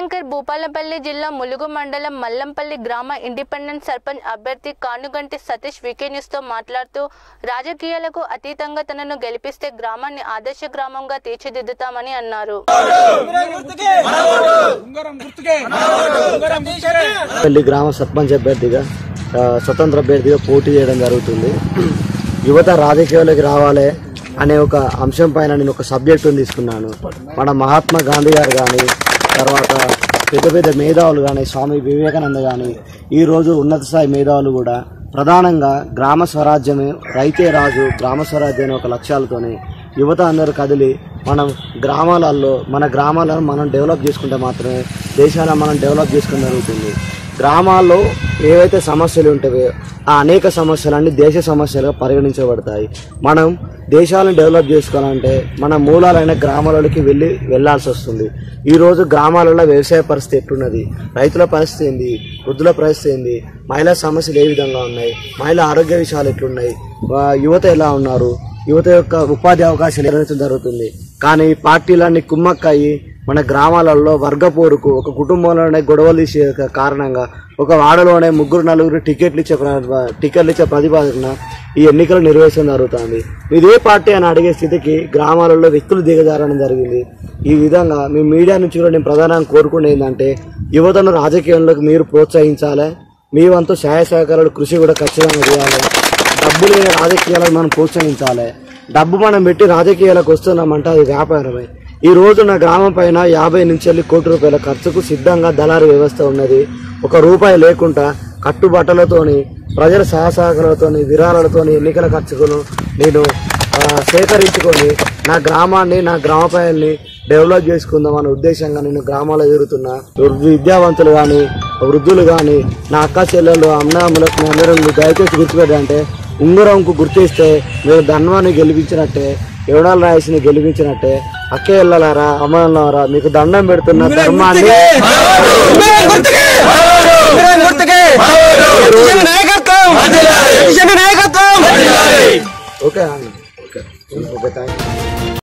జయశంకర్ భూపాలపల్లి జిల్లా ములుగు మండలం మల్లంపల్లి గ్రామ ఇండిపెండెంట్ సర్పంచ్ అభ్యర్థి కానుగంటి సతీష్ వికే న్యూస్తో మాట్లాడుతూ రాజకీయాలకు అతీతంగా తనను గెలిపిస్తే గ్రామాన్ని ఆదర్శ గ్రామంగా తీర్చిదిద్దుతామని అన్నారు. గ్రామ సర్పంచ్ అభ్యర్థిగా స్వతంత్ర అభ్యర్థిగా పోటీ చేయడం జరుగుతుంది. యువత రాజకీయాలకి రావాలి అనే ఒక అంశం పైన నేను ఒక సబ్జెక్టును తీసుకున్నాను. మన మహాత్మా గాంధీ గారు కానీ తర్వాత పెద్ద పెద్ద మేధావులు కానీ స్వామి వివేకానంద కానీ ఈ రోజు ఉన్నత స్థాయి మేధావులు కూడా ప్రధానంగా గ్రామ స్వరాజ్యమే రైతే రాజు గ్రామ స్వరాజ్యం అనే ఒక లక్ష్యాలతోనే యువత అందరూ కదిలి మనం గ్రామాలలో మన గ్రామాలను మనం డెవలప్ చేసుకుంటే మాత్రమే దేశాలను మనం డెవలప్ చేసుకుని జరుగుతుంది. గ్రామాల్లో ఏవైతే సమస్యలు ఉంటాయో ఆ అనేక సమస్యలన్నీ దేశ సమస్యలుగా పరిగణించబడతాయి. మనం దేశాలను డెవలప్ చేసుకోవాలంటే మన మూలాలైన గ్రామాలలోకి వెళ్ళి వెళ్ళాల్సి వస్తుంది. ఈరోజు గ్రామాలలో వ్యవసాయ పరిస్థితి ఎట్లున్నది? రైతుల పరిస్థితి ఏంది? వృద్ధుల పరిస్థితి ఏంది? మహిళా సమస్యలు ఏ విధంగా ఉన్నాయి? మహిళా ఆరోగ్య విషయాలు ఎట్లున్నాయి? యువత ఎలా ఉన్నారు? యువత యొక్క ఉపాధి అవకాశాలు నిర్వహించడం జరుగుతుంది? కానీ పార్టీలన్నీ కుమ్మక్కయ్యి మన గ్రామాలలో వర్గపోరుకు ఒక కుటుంబంలోనే గొడవలు తీసే కారణంగా ఒక వాడలోనే ముగ్గురు నలుగురు టికెట్లు ఇచ్చే టికెట్లు ఇచ్చే ప్రతిపాదన ఈ ఎన్నికలు నిర్వహించడం జరుగుతుంది. ఇదే పార్టీ అని అడిగే స్థితికి గ్రామాలలో వ్యక్తులు దిగజారడం జరిగింది. ఈ విధంగా మీ మీడియా నుంచి కూడా నేను ప్రధానంగా కోరుకునేది ఏంటంటే యువతను రాజకీయంలోకి మీరు ప్రోత్సహించాలి. మీ వంతు సహాయ సహకారాలు కృషి కూడా ఖచ్చితంగా చేయాలి. డబ్బు లేని రాజకీయాలను మనం ప్రోత్సహించాలి. డబ్బు మనం పెట్టి రాజకీయాలకు వస్తున్నామంటే అది వ్యాపారమే. ఈ రోజు నా గ్రామం పైన యాభై నుంచి వెళ్ళి కోటి రూపాయల ఖర్చుకు సిద్ధంగా దళారు వ్యవస్థ ఉన్నది. ఒక రూపాయి లేకుండా కట్టుబట్టలతోని ప్రజల సహసహకారాలతోని విరాళాలతోని ఎన్నికల ఖర్చులను నేను సేకరించుకొని నా గ్రామాన్ని నా గ్రామ ప్రజల్ని డెవలప్ చేసుకుందాం అనే ఉద్దేశంగా నేను గ్రామాల్లో తిరుగుతున్నా విద్యావంతులు కానీ వృద్ధులు కానీ నా అక్క చెల్లెలు అన్నములకు అందరూ దయచేసి గుర్తుపెట్టాలంటే ఉంగరంకు గుర్తిస్తే మీరు ధన్వాన్ని గెలిపించినట్టే ఎవడాల రాయసిని గెలిపించినట్టే అక్కే వెళ్ళాలరా అమ్మలారా మీకు దండం పెడుతున్న ధర్మాన్ని ఓకే